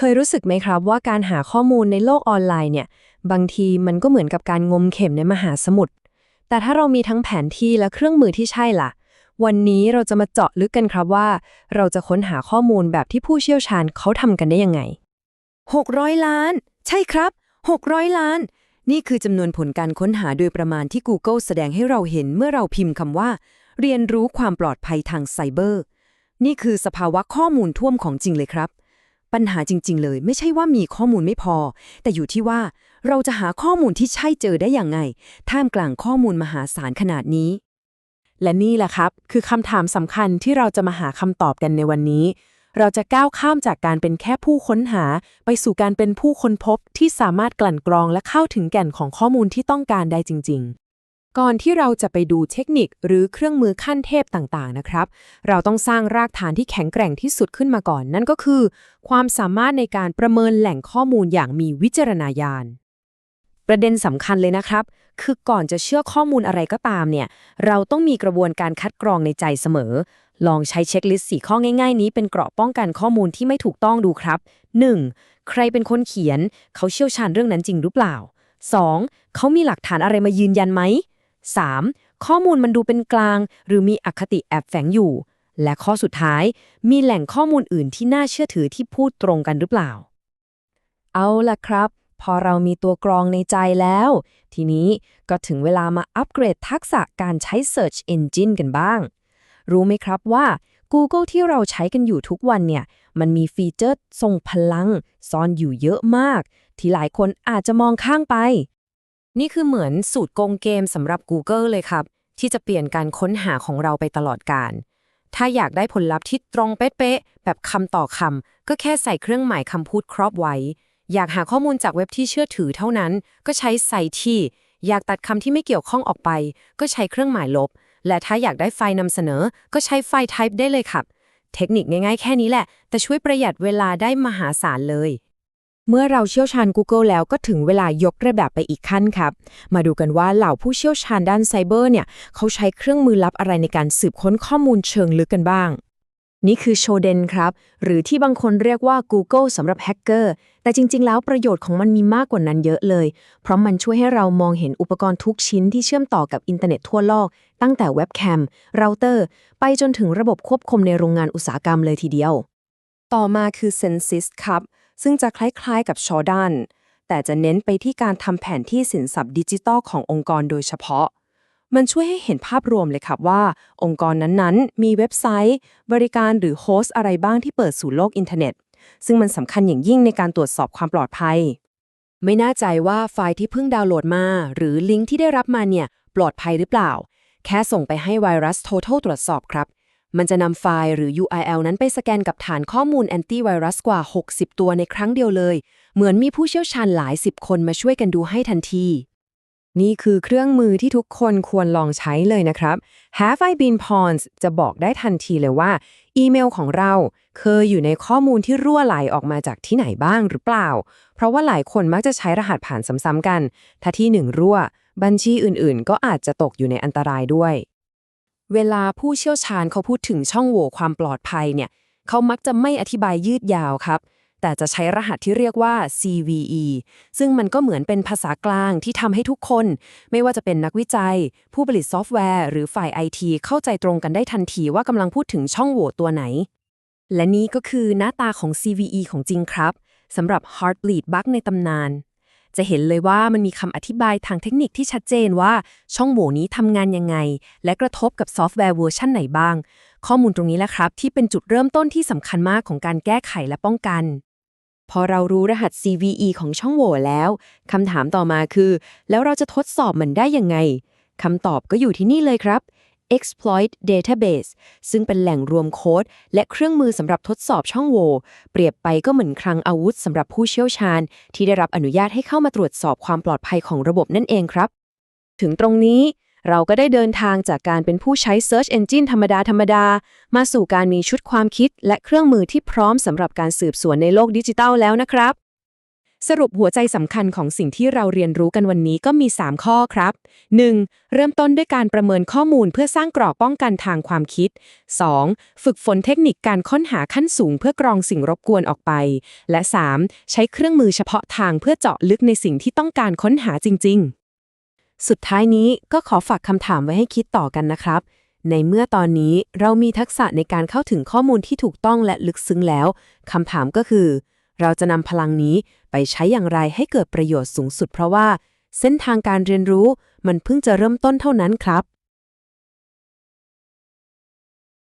เคยรู้สึกไหมครับว่าการหาข้อมูลในโลกออนไลน์เนี่ย บางทีมันก็เหมือนกับการงมเข็มในมหาสมุทร แต่ถ้าเรามีทั้งแผนที่และเครื่องมือที่ใช่ล่ะ วันนี้เราจะมาเจาะลึกกันครับว่า เราจะค้นหาข้อมูลแบบที่ผู้เชี่ยวชาญเขาทำกันได้ยังไง 600 ล้าน ใช่ครับ 600 ล้าน นี่คือจำนวนผลการค้นหาโดยประมาณที่ Google แสดงให้เราเห็นเมื่อเราพิมพ์คำว่า เรียนรู้ความปลอดภัยทางไซเบอร์ นี่คือสภาวะข้อมูลท่วมของจริงเลยครับ ปัญหาจริง ๆ เลย ไม่ใช่ว่ามีข้อมูลไม่พอ แต่อยู่ที่ว่าเราจะหาข้อมูลที่ใช่เจอได้อย่างไง ท่ามกลางข้อมูลมหาศาลขนาดนี้ และนี่แหละครับ คือคำถามสำคัญที่เราจะมาหาคำตอบกันในวันนี้ เราจะก้าวข้ามจากการเป็นแค่ผู้ค้นหา ไปสู่การเป็นผู้ค้นพบที่สามารถกลั่นกรองและเข้าถึงแก่นของข้อมูลที่ต้องการได้จริง ๆ ก่อนที่เราจะไปดูเทคนิคหรือเครื่องมือขั้นเทพต่างๆนะครับ เราต้องสร้างรากฐานที่แข็งแกร่งที่สุดขึ้นมาก่อน นั่นก็คือ ความสามารถในการประเมินแหล่งข้อมูลอย่างมีวิจารณญาณประเด็นสำคัญเลยนะครับ คือก่อนจะเชื่อข้อมูลอะไรก็ตามเนี่ย เราต้องมีกระบวนการคัดกรองในใจเสมอ ลองใช้เช็คลิสต์4ข้อง่าย ๆ นี้เป็นเกราะป้องกันข้อมูลที่ไม่ถูกต้องดูครับ 1. ใครเป็นคนเขียน เขาเชี่ยวชาญเรื่องนั้นจริงหรือเปล่า 2. เขามีหลักฐานอะไรมายืนยันไหม 3. ข้อมูลมันดูเป็นกลาง หรือมีอคติแอบแฝงอยู่ และข้อสุดท้าย มีแหล่งข้อมูลอื่นที่น่าเชื่อถือที่พูดตรงกันหรือเปล่า เอาล่ะครับ พอเรามีตัวกรองในใจแล้ว ทีนี้ก็ถึงเวลามาอัปเกรดทักษะการใช้ Search Engine กันบ้าง รู้ไหมครับว่า Google ที่เราใช้กันอยู่ทุกวันเนี่ย มันมีฟีเจอร์ทรงพลัง ซ่อนอยู่เยอะมาก ที่หลายคนอาจจะมองข้างไป นี่คือเหมือนสูตรโกงเกมสำหรับ Google เลยครับ ที่จะเปลี่ยนการค้นหาของเราไปตลอดการ ถ้าอยากได้ผลลัพธ์ที่ตรงเป๊ะๆ แบบคำต่อคำ ก็แค่ใส่เครื่องหมายคำพูดครอบไว้ อยากหาข้อมูลจากเว็บที่เชื่อถือเท่านั้น ก็ใช้ใส่ที่ อยากตัดคำที่ไม่เกี่ยวข้องออกไป ก็ใช้เครื่องหมายลบ และถ้าอยากได้ไฟล์นำเสนอ ก็ใช้ไฟล์ type ได้เลยครับ เทคนิคง่ายๆ แค่นี้แหละ แต่ช่วยประหยัดเวลาได้มหาศาลเลย เมื่อเราเชี่ยวชาญ Google แล้วก็ถึงเวลายกระดับไปอีกขั้นครับ มาดูกันว่าเหล่าผู้เชี่ยวชาญด้านไซเบอร์เนี่ยเขาใช้เครื่องมือลับอะไรในการสืบค้นข้อมูลเชิงลึกกันบ้าง นี่คือโชเดนครับ หรือที่บางคนเรียกว่า Google สำหรับแฮกเกอร์แต่จริง ๆ แล้วประโยชน์ของมันมีมากกว่านั้นเยอะเลย เพราะมันช่วยให้เรามองเห็นอุปกรณ์ทุกชิ้นที่เชื่อมต่อกับอินเทอร์เน็ตทั่วโลก ตั้งแต่เว็บแคมเราเตอร์ ไปจนถึงระบบควบคุมในโรงงานอุตสาหกรรมเลยทีเดียว ต่อมาคือ Census ครับ ซึ่งจะคล้ายๆกับ s h o d a n แต่จะเน้นไปที่การทำแผนที่สินทรัพย์ดิจิทัลขององค์กรโดยเฉพาะ มันช่วยให้เห็นภาพรวมเลยครับว่า องค์กรนั้นๆ มีเว็บไซต์ บริการหรือโฮสต์อะไรบ้างที่เปิดสู่โลกอินเทอร์เน็ต ซึ่งมันสำคัญอย่างยิ่งในการตรวจสอบความปลอดภัย ไม่แน่ใจว่าไฟล์ที่เพิ่งดาวน์โหลดมา หรือลิงก์ที่ได้รับมาเนี่ยปลอดภัยหรือเปล่า แค่ส่งไปให้ไวรัส Total ตรวจสอบครับ มันจะนำไฟล์หรือ URL นั้นไปสแกนกับฐานข้อมูลแอนตี้ไวรัสกว่า 60 ตัวในครั้งเดียวเลย เหมือนมีผู้เชี่ยวชาญหลายสิบคนมาช่วยกันดูให้ทันที นี่คือเครื่องมือที่ทุกคนควรลองใช้เลยนะครับ Have I been pawns จะบอกได้ทันทีเลยว่า อีเมลของเราเคยอยู่ในข้อมูลที่รั่วไหลออกมาจากที่ไหนบ้างหรือเปล่า เพราะว่าหลายคนมักจะใช้รหัสผ่านซ้ำๆกัน ถ้าที่หนึ่งรั่ว บัญชีอื่นๆ ก็อาจจะตกอยู่ในอันตรายด้วย เวลาผู้เชี่ยวชาญเขาพูดถึงช่องโหว่ความปลอดภัยเนี่ยเขามักจะไม่อธิบายยืดยาวครับ แต่จะใช้รหัสที่เรียกว่า CVE ซึ่งมันก็เหมือนเป็นภาษากลางที่ทำให้ทุกคน ไม่ว่าจะเป็นนักวิจัย ผู้ผลิตซอฟต์แวร์ หรือฝ่ายไอทีเข้าใจตรงกันได้ทันทีว่ากำลังพูดถึงช่องโหว่ตัวไหน และนี่ก็คือหน้าตาของ CVE ของจริงครับสำหรับ Heartbleed Bug ในตำนาน จะเห็นเลยว่ามันมีคำอธิบายทางเทคนิคที่ชัดเจนว่าช่องโหว่นี้ทำงานยังไง และกระทบกับซอฟต์แวร์เวอร์ชันไหนบ้าง ข้อมูลตรงนี้แหละครับ ที่เป็นจุดเริ่มต้นที่สำคัญมากของการแก้ไขและป้องกัน พอเรารู้รหัส CVE ของช่องโหว่แล้วคำถามต่อมาคือ แล้วเราจะทดสอบมันได้ยังไงคำตอบก็อยู่ที่นี่เลยครับ exploit database ซึ่งเป็นแหล่งรวมโค้ด และเครื่องมือสำหรับทดสอบช่องโหว่เปรียบไปก็เหมือนคลังอาวุธสำหรับผู้เชี่ยวชาญ ที่ได้รับอนุญาตให้เข้ามาตรวจสอบความปลอดภัยของระบบนั่นเองครับ ถึงตรงนี้เราก็ได้เดินทางจากการเป็นผู้ใช้ Search Engine ธรรมดา ธรรมดา มาสู่การมีชุดความคิดและเครื่องมือที่พร้อมสำหรับการสืบสวนในโลกดิจิทัลแล้วนะครับ สรุปหัวใจสำคัญของสิ่งที่เราเรียนรู้กันวันนี้ก็มี 3 ข้อครับ 1. เริ่มต้นด้วยการประเมินข้อมูลเพื่อสร้างกรอบป้องกันทางความคิด 2. ฝึกฝนเทคนิคการค้นหาขั้นสูงเพื่อกรองสิ่งรบกวนออกไป และ 3. ใช้เครื่องมือเฉพาะทางเพื่อเจาะลึกในสิ่งที่ต้องการค้นหาจริง ๆ สุดท้ายนี้ก็ขอฝากคำถามไว้ให้คิดต่อกันนะครับ ในเมื่อตอนนี้เรามีทักษะในการเข้าถึงข้อมูลที่ถูกต้องและลึกซึ้งแล้วคำถามก็คือ เราจะนำพลังนี้ไปใช้อย่างไรให้เกิดประโยชน์สูงสุดเพราะว่า เส้นทางการเรียนรู้มันเพิ่งจะเริ่มต้นเท่านั้นครับ